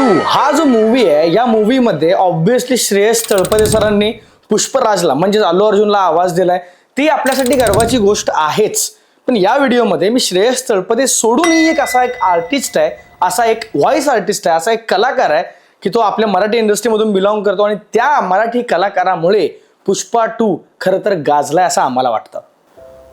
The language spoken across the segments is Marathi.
टू हा जो मूवी आहे या मूवीमध्ये ऑब्व्हियसली श्रेयस तळपदे सरांनी पुष्पराजला म्हणजेच अल्लू अर्जुनला आवाज दिलाय. ती आपल्यासाठी गर्वाची गोष्ट आहेच. पण या व्हिडिओमध्ये मी श्रेयस तळपदे सोडूनही एक असा एक आर्टिस्ट आहे असा एक व्हॉइस आर्टिस्ट आहे असा एक कलाकार आहे की तो आपल्या मराठी इंडस्ट्रीमधून बिलॉंग करतो आणि त्या मराठी कलाकारामुळे पुष्पा टू खरं तर गाजलाय असं आम्हाला वाटतं.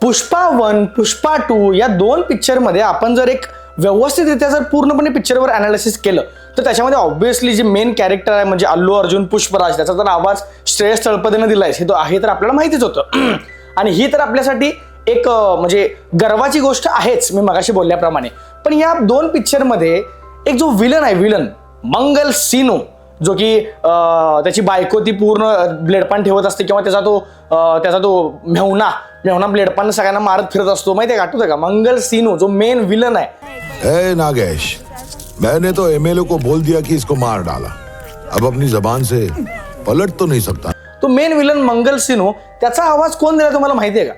पुष्पा वन पुष्पा टू या दोन पिक्चरमध्ये आपण जर एक व्यवस्थितरित्या जर पूर्णपणे पिक्चरवर अनालिसिस केलं तर त्याच्यामध्ये ऑब्व्हियसली जे मेन कॅरेक्टर आहे म्हणजे अल्लू अर्जुन पुष्पराज त्याचा तर आवाज श्रेयस तळपदेनं दिलाय. हे तो आहे तर आपल्याला माहितीच होतं. आणि ही तर आपल्यासाठी एक म्हणजे गर्वाची गोष्ट आहेच मी मगाशी बोलल्याप्रमाणे. पण या दोन पिक्चरमध्ये एक जो विलन आहे विलन मंगल सिनो जो की त्याची बायको ती पूर्ण ब्लेडपान ठेवत असते किंवा त्याचा तो त्याचा तो मेहुणा मेहुणा ब्लेडपान सगळ्यांना मारत फिरत असतो. माहिती आहे आठवतं का? मंगल सिनो जो मेन विलन आहे. नागेश मैंने तो एमएलए को बोल दिया कि इसको मार डाला। अब अपनी जबान से पलट तो नहीं सकता। तो मेन विलन मंगल सिनो त्याचा आवाज कोण दिला तुम्हाला माहिती आहे का?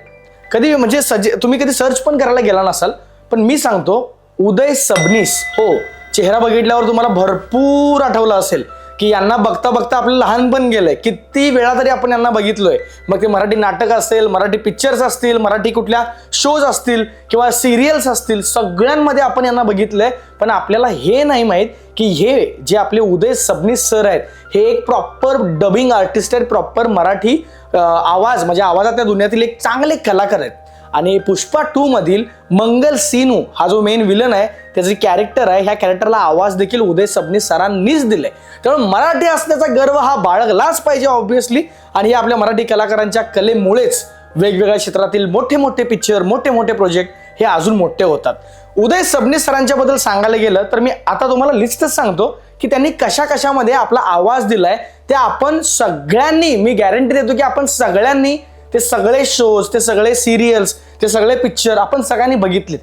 कधी म्हणजे सजे तुम्ही कधी सर्च पण करायला गेला नसाल पण मी सांगतो उदय सबनीस हो चेहरा बघितल्यावर तुम्हाला भरपूर आठवलं असेल. की यांना बघता बघता आपलं लहानपण गेलंय. किती वेळा तरी आपण यांना बघितलोय. मग ते मराठी नाटक असेल मराठी पिक्चर्स असतील मराठी कुठल्या शोज असतील किंवा सिरियल्स असतील सगळ्यांमध्ये आपण यांना बघितलंय. पण आपल्याला हे नाही माहीत की हे जे आपले उदय सबनीस सर आहेत हे एक प्रॉपर डबिंग आर्टिस्ट आहेत प्रॉपर मराठी आवाज म्हणजे आवाजात त्या दुनियातील एक चांगले कलाकार आहेत. आणि पुष्पा टू मधील मंगल सीनू हा जो मेन विलन आहे त्याचं कॅरेक्टर आहे ह्या कॅरेक्टरला आवाज देखील उदय सबनीस सरांनीच दिलाय. त्यामुळे मराठी असण्याचा गर्व हा बाळगलाच पाहिजे ऑब्व्हियसली आणि हे आपल्या मराठी कलाकारांच्या कलेमुळेच वेगवेगळ्या क्षेत्रातील मोठे मोठे पिक्चर मोठे मोठे प्रोजेक्ट हे अजून मोठे होतात. उदय सबनीस सरांच्या बद्दल सांगायला गेलं तर मी आता तुम्हाला लिस्टच सांगतो की त्यांनी कशा कशामध्ये आपला आवाज दिलाय ते आपण सगळ्यांनी मी गॅरंटी देतो की आपण सगळ्यांनी ते सगळे शोज ते सगळे सिरियल्स ते सगळे पिक्चर आपण सगळ्यांनी बघितलेत.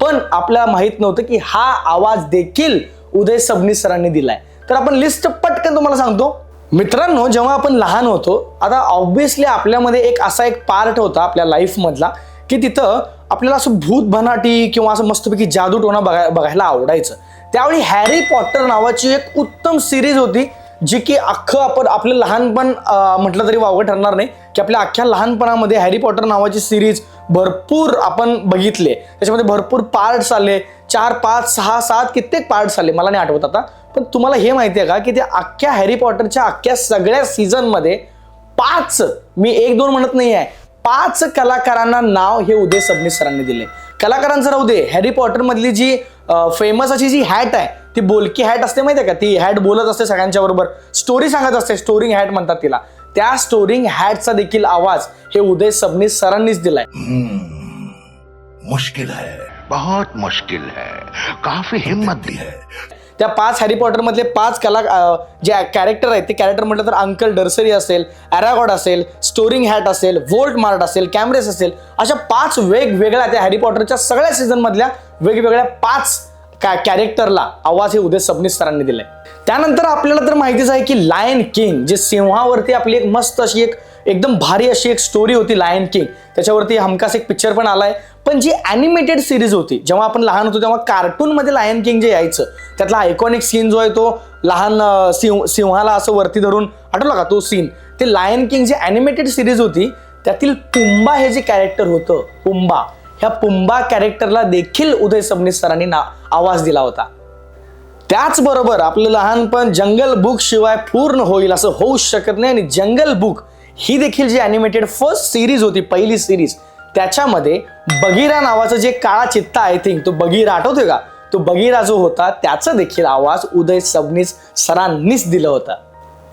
पण आपल्याला माहीत नव्हतं की हा आवाज देखील उदय सबनीस सरांनी दिलाय. तर आपण लिस्ट पटकन तुम्हाला सांगतो. मित्रांनो जेव्हा आपण लहान होतो आता ऑब्व्हियसली आपल्यामध्ये एक असा एक पार्ट होता आपल्या लाईफमधला की तिथं आपल्याला असं भूत भनाटी किंवा असं मस्तपैकी जादूटोणा बघाय बघायला आवडायचं. त्यावेळी हॅरी पॉटर नावाची एक उत्तम सिरीज होती जे की अख्खं आपण आपलं लहानपण म्हटलं तरी वावगं ठरणार नाही की आपल्या अख्ख्या लहानपणामध्ये हॅरी पॉटर नावाची सिरीज भरपूर आपण बघितले. त्याच्यामध्ये भरपूर पार्ट्स आले. चार पाच सहा सात कित्येक पार्ट्स आले. मला नाही आठवत आता. पण तुम्हाला हे माहिती आहे का की त्या अख्ख्या हॅरी पॉटरच्या अख्ख्या सगळ्या सीझनमध्ये पाच मी एक दोन म्हणत नाही आहे पाच कलाकारांना नाव हे उदय सबनीस सरांनी दिले. कलाकारांचं राहू दे. हॅरी पॉटर मधली जी फेमस अशी जी हॅट आहे ती बोलकी हॅट असते माहिती आहे का? ती हॅट बोलत असते सगळ्यांच्या बरोबर. स्टोरी सांगत असते स्टोरिंग हॅट म्हणतात तिला. त्या स्टोरिंग हॅटचा देखील आवाज हे उदय सबनीस सरांनीच दिलाय. मुश्किल है बहुत मुश्किल है. काफी हिम्मत भी है. त्या पाच हॅरी पॉटरमधले पाच कला जे कॅरेक्टर आहेत ते कॅरेक्टर म्हटलं तर अंकल डर्सरी असेल अॅरागॉड असेल स्टोरिंग हॅट असेल वोल्ट मार्ट असेल कॅमरेस असेल अशा पाच वेगवेगळ्या त्या हॅरी पॉटरच्या सगळ्या सीझनमधल्या वेगवेगळ्या पाच का कॅरेक्टरला आवाज हे उदय सबनीस सरांनी दिलाय. त्यानंतर आपल्याला तर माहितीच आहे की लायन किंग जे सिंहावरती आपली एक मस्त अशी एक एकदम भारी अशी एक स्टोरी होती लायन किंग त्याच्यावरती हमखास एक पिक्चर पण आलाय. पण जी अॅनिमेटेड सिरीज होती जेव्हा आपण लहान होतो तेव्हा कार्टूनमध्ये लायन किंग जे यायचं त्यातला आयकॉनिक सीन जो आहे तो लहान सिंह सिंहाला असं वरती धरून आठवला का तो सीन ते लायन किंग जे अॅनिमेटेड सिरीज होती त्यातील पुंबा हे जे कॅरेक्टर होतं पुंबा ह्या पुंबा कॅरेक्टरला देखील उदय सबनीस सरांनी ना आवाज दिला होता. त्याचबरोबर आपलं लहानपण जंगल बुक शिवाय पूर्ण होईल असं होऊ शकत नाही. आणि जंगल बुक ही देखील जी अॅनिमेटेड फर्स्ट सिरीज होती पहिली सिरीज त्याच्यामध्ये बगीरा नावाचं जे काळा चित्ता आय थिंक तो बगीरा आठवतोय का? तो बगीरा जो होता त्याचा देखील आवाज उदय सबनीस सरांनीच दिला होता.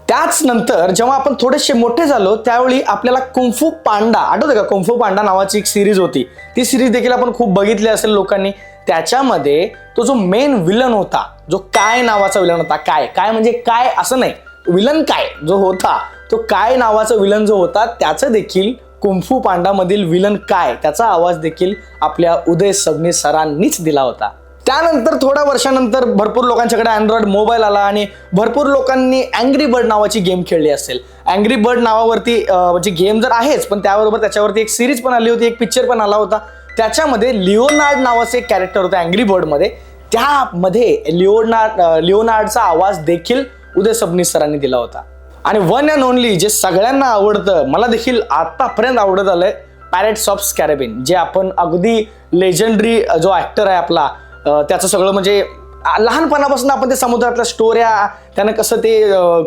त्याच नंतर जेव्हा आपण थोडेसे मोठे झालो त्यावेळी आपल्याला कुंफू पांडा आठवतं का? कुंफू पांडा नावाची एक सिरीज होती. ती सिरीज देखील आपण खूप बघितली असेल लोकांनी. त्याच्यामध्ये तो जो मेन विलन होता जो काय नावाचा विलन होता काय? काय म्हणजे काय असं नाही. विलन काय? जो होता तो काय नावाचा विलन जो होता त्याचं देखील कुंफू पांडामधील विलन काय? त्याचा आवाज देखील आपल्या उदय सबनी सरांनीच दिला होता. त्यानंतर थोड्या वर्षानंतर भरपूर लोकांच्याकडे अँड्रॉइड मोबाईल आला आणि भरपूर लोकांनी अँग्री बर्ड नावाची गेम खेळली असेल. अँग्री बर्ड नावावरती म्हणजे गेम जर आहेच पण त्याबरोबर त्याच्यावरती एक सिरीज पण आली होती एक पिक्चर पण आला होता. त्याच्यामध्ये लिओनार्ड नावाचं एक कॅरेक्टर होतं अँग्री बर्डमध्ये त्यामध्ये लिओनार्ड लिओनार्डचा आवाज देखील उदय सबनीस सरांनी दिला होता. आणि वन अँड ओनली जे सगळ्यांना आवडतं मला देखील आतापर्यंत आवडत आलंय पॅरेट्स ऑफ स्कॅरेबिन जे आपण अगदी लेजंडरी जो ऍक्टर आहे आपला त्याचं सगळं म्हणजे लहानपणापासून आपण ते समुद्रातल्या स्टोऱ्या त्यानं कसं ते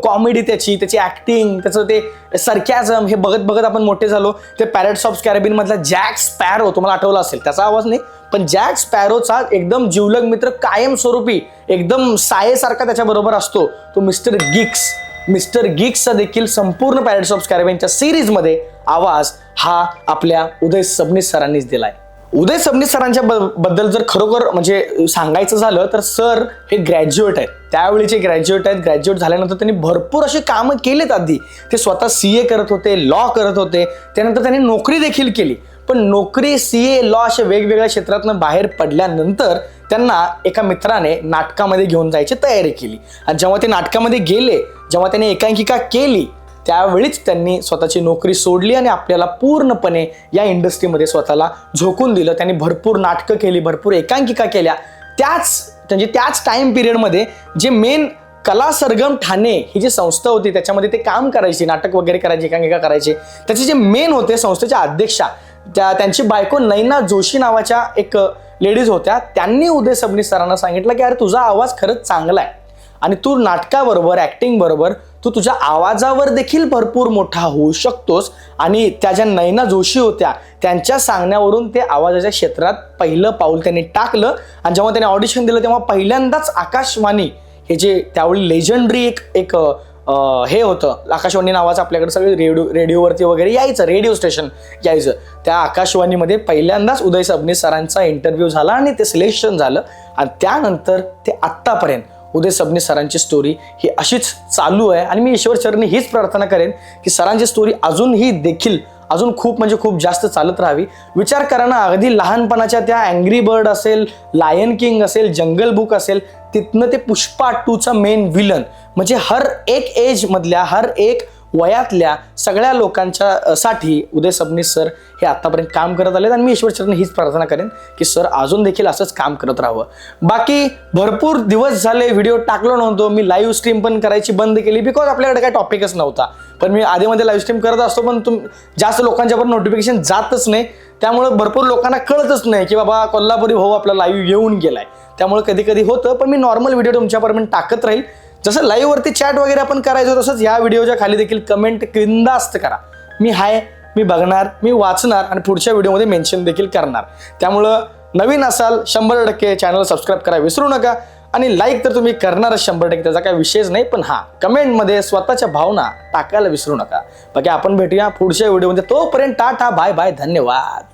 कॉमेडी त्याची त्याची ॲक्टिंग त्याचं ते सरकॅझम हे बघत बघत आपण मोठे झालो. ते पॅरेट्स ऑफ कॅरेबिनमधला जॅक स्पॅरो तुम्हाला आठवला असेल. त्याचा आवाज नाही पण जॅक स्पॅरोचा एकदम जिवलग मित्र कायमस्वरूपी एकदम सायेसारखा त्याच्याबरोबर असतो. तो मिस्टर गिक्स मिस्टर गिक्सचा देखील संपूर्ण पॅरेट्स ऑफ कॅरेबिनच्या सिरीजमध्ये आवाज हा आपल्या उदय सबनीस सरांनीच दिलाय. उदय सबनीस सरांच्या ब- बद्दल जर खरोखर म्हणजे सांगायचं झालं तर सर हे ग्रॅज्युएट आहेत. त्यावेळीचे ग्रॅज्युएट आहेत. ग्रॅज्युएट झाल्यानंतर त्यांनी भरपूर असे कामं केलेत आधी. ते स्वतः सी ए करत होते लॉ करत होते. त्यानंतर त्यांनी नोकरी देखील केली. पण नोकरी सी ए लॉ अशा वेगवेगळ्या क्षेत्रातनं बाहेर पडल्यानंतर त्यांना एका मित्राने नाटकामध्ये घेऊन जायची तयारी केली. आणि जेव्हा ते नाटकामध्ये गेले जेव्हा त्यांनी एकांकिका केली त्यावेळीच त्यांनी स्वतःची नोकरी सोडली आणि आपल्याला पूर्णपणे या इंडस्ट्रीमध्ये स्वतःला झोकून दिलं. त्यांनी भरपूर नाटकं केली भरपूर एकांकिका केल्या. त्याच म्हणजे त्याच टाइम पिरियडमध्ये जे मेन कला सरगम ठाणे ही जी संस्था होती त्याच्यामध्ये ते काम करायची नाटक वगैरे करायचे एकांकिका करायचे. त्याचे जे मेन होते संस्थेच्या अध्यक्षा त्या त्यांची बायको नैना जोशी नावाच्या एक लेडीज होत्या. त्यांनी उदय सबनीस सरांना सांगितलं की अरे तुझा आवाज खरंच चांगला आहे. आणि तू नाटकाबरोबर ॲक्टिंगबरोबर तू तुझ्या आवाजावर देखील भरपूर मोठा होऊ शकतोस. आणि त्या ज्या नैना जोशी होत्या त्यांच्या सांगण्यावरून ते आवाजाच्या क्षेत्रात पहिलं पाऊल त्यांनी टाकलं. आणि जेव्हा त्यांनी ऑडिशन दिलं तेव्हा पहिल्यांदाच आकाशवाणी हे जे त्यावेळी लेजंडरी एक एक हे होतं. आकाशवाणी नावाचं आपल्याकडे सगळे रेडिओ रेडिओवरती वगैरे यायचं रेडिओ स्टेशन यायचं. त्या आकाशवाणीमध्ये पहिल्यांदाच उदय सबनीस सरांचा इंटरव्ह्यू झाला आणि ते सिलेक्शन झालं. आणि त्यानंतर ते आत्तापर्यंत उदय सबने सरांची स्टोरी ही अशीच चालू आहे. आणि मी ईश्वर चरणी हीच प्रार्थना करेन की सरांची स्टोरी अजूनही देखील अजून खूप म्हणजे खूप जास्त चालत राहावी. विचार करा ना अगदी लहानपणाच्या त्या अँग्री बर्ड असेल लायन किंग असेल जंगल बुक असेल तिथनं ते पुष्पा टूचा मेन विलन म्हणजे हर एक एजमधल्या हर एक वयातल्या सगळ्या लोकांच्या साठी उदय सबनीस सर हे आतापर्यंत काम करत आलेत आणि मी ईश्वरचरण हीच प्रार्थना करेन की सर अजून देखील असंच काम करत राहावं. बाकी भरपूर दिवस झाले व्हिडिओ टाकलो नव्हतो मी लाईव्ह स्ट्रीम पण करायची बंद केली बिकॉज आपल्याकडे काही टॉपिकच नव्हता. पण मी आधीमध्ये लाईव्ह स्ट्रीम करत असतो पण तुम जास्त लोकांच्यापर्यंत नोटिफिकेशन जातच नाही. त्यामुळे भरपूर लोकांना कळतच नाही की बाबा कोल्हापुरी भाऊ आपला लाईव्ह येऊन गेलाय. त्यामुळे कधी कधी होतं पण मी नॉर्मल व्हिडिओ तुमच्यापर्यंत टाकत राहील. जसं लाईव्हवरती चॅट वगैरे आपण करायचो तसंच या व्हिडिओच्या खाली देखील कमेंट किंदास्त करा. मी हाय मी बघणार मी वाचणार आणि पुढच्या व्हिडिओमध्ये मेन्शन देखील करणार. त्यामुळं नवीन असाल शंभर टक्के चॅनल सबस्क्राईब करा विसरू नका आणि लाईक तर तुम्ही करणारच शंभर टक्के त्याचा काही विषयच नाही पण हा कमेंटमध्ये स्वतःच्या भावना टाकायला विसरू नका. बाकी आपण भेटूया पुढच्या व्हिडिओमध्ये तोपर्यंत टाटा बाय बाय धन्यवाद.